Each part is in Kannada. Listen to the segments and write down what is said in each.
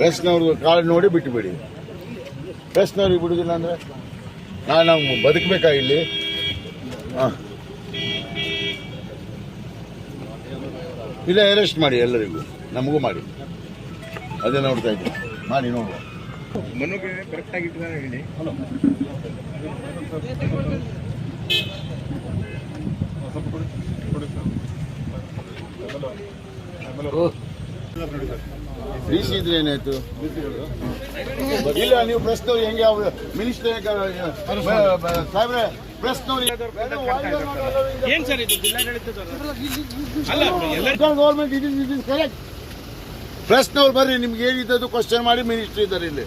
ಪ್ರೆಸ್ನವ್ರದ್ದು ಕಾಳು ನೋಡಿ ಬಿಟ್ಟುಬಿಡಿ ಪ್ರೆಸ್ನವ್ರಿಗೆ ಬಿಡುದಿಲ್ಲ ಅಂದ್ರೆ ನಾನು ನಾವು ಬದುಕಬೇಕಾ ಇಲ್ಲಿ? ಹಾಂ. ಇಲ್ಲ ಅರೆಸ್ಟ್ ಮಾಡಿ ಎಲ್ಲರಿಗೂ. ನಮಗೂ ಮಾಡಿ. ಅದೇ ನೋಡ್ತಾ ಇದ್ದೀನಿ. ಮಾಡಿ ನೋಡುವ. ಮನುಗೆ ಕರೆಕ್ಟ್ ಆಗಿಟ್ಟಿದ್ದಾರೆ ಹೇಳಿ ಡಿ ಸಿ ಇದ್ರೆ ಏನಾಯ್ತು ಇಲ್ಲ ನೀವು ಪ್ರಶ್ನವ್ರು ಹೆಂಗೆ ಅವ್ರು? ಮಿನಿಸ್ಟರ್ ಸಾಹೇಬ್ರೆ government it is is correct ಪ್ರೆಸ್ನವ್ರು ಬರ್ರಿ ನಿಮ್ಗೆ ಏನಿದ್ದು ಕ್ವಶನ್ ಮಾಡಿ ಮಿನಿಸ್ಟ್ರಿ ಇದ್ದಾರೆ ಇಲ್ಲಿ.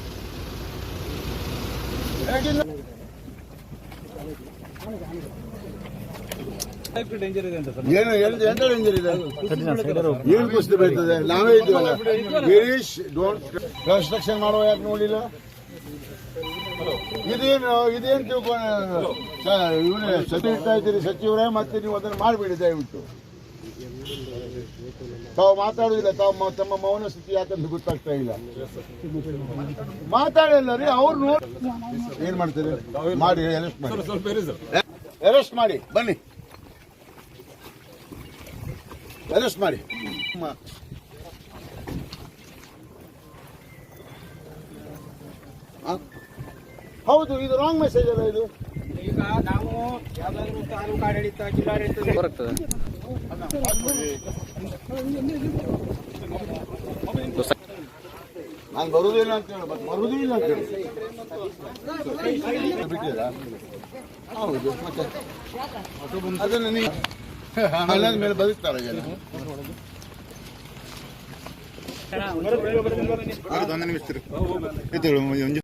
ಡೇಂಜರ್ ಇದೆ ಅಂತ ಸರ್. ಏನು ಎಂತ ಎಂತ ಡೇಂಜರ್ ಇದೆ? ಏನು ಕುಸ್ತಿ ಬೀಳ್ತದೆ? ನಾವೇ ಇದ್ದೀವಲ್ಲ. ಗಿರೀಶ್ ಡೋಂಟ್ ಕನ್ಸ್ಟ್ರಕ್ಷನ್ ಮಾಡುವ ಯಾಕೆ ನೋಡಿಲ್ಲ? ಇದೇನು ಇದೇನು ತಿಳ್ಕೊಂಡು ಇವರೇ ಸಚಿವ ಇದ್ದೀರಿ ಸಚಿವರೇ ಮತ್ತೆ ನೀವು ಅದನ್ನು ಮಾಡಿಬಿಡಿ ದಯವಿಟ್ಟು. ತಾವು ಮಾತಾಡುದಿಲ್ಲ ತಾವು ತಮ್ಮ ಮೌನ ಸ್ಥಿತಿ ಯಾಕಂತ ಗೊತ್ತಾಗ್ತಾ ಇಲ್ಲ. ಮಾತಾಡಲ್ಲ ರೀ ಅವ್ರು ನೋಡಿ ಏನ್ ಮಾಡ್ತೀರಿ? ಮಾಡಿ ಅರೆಸ್ಟ್ ಮಾಡಿ. ಅರೆಸ್ಟ್ ಮಾಡಿ ಬನ್ನಿ. ಅರೆಸ್ಟ್ ಮಾಡಿ? ಹೌದು ಇದು ರಾಂಗ್ ಮೆಸೇಜ್ ಅಲ್ಲ ಇದು? ಈಗ ನಾವು ಯಾವ್ದಾದ್ರು ತಾಲೂಕು ಆಡಳಿತ ಜಿಲ್ಲಾಡಳಿತ ಬರ್ತದೆ ನಾನು ಬರುವುದಿಲ್ಲ ಅಂತ ಹೇಳಿ ಮತ್ತೆ ಬರುವುದೂ ಇಲ್ಲ ಅಂತ ಹೇಳಿ. ಬಿಟ್ಟಿದ್ದೀರಾ ಹೌದು ಮತ್ತೆ ಅದನ್ನು ನೀವು ಅಲ್ಲಾದ ಮೇಲೆ ಬದುಕ್ತಾರೆ ಜನ. ಒಂದು ನಿಮಿಷ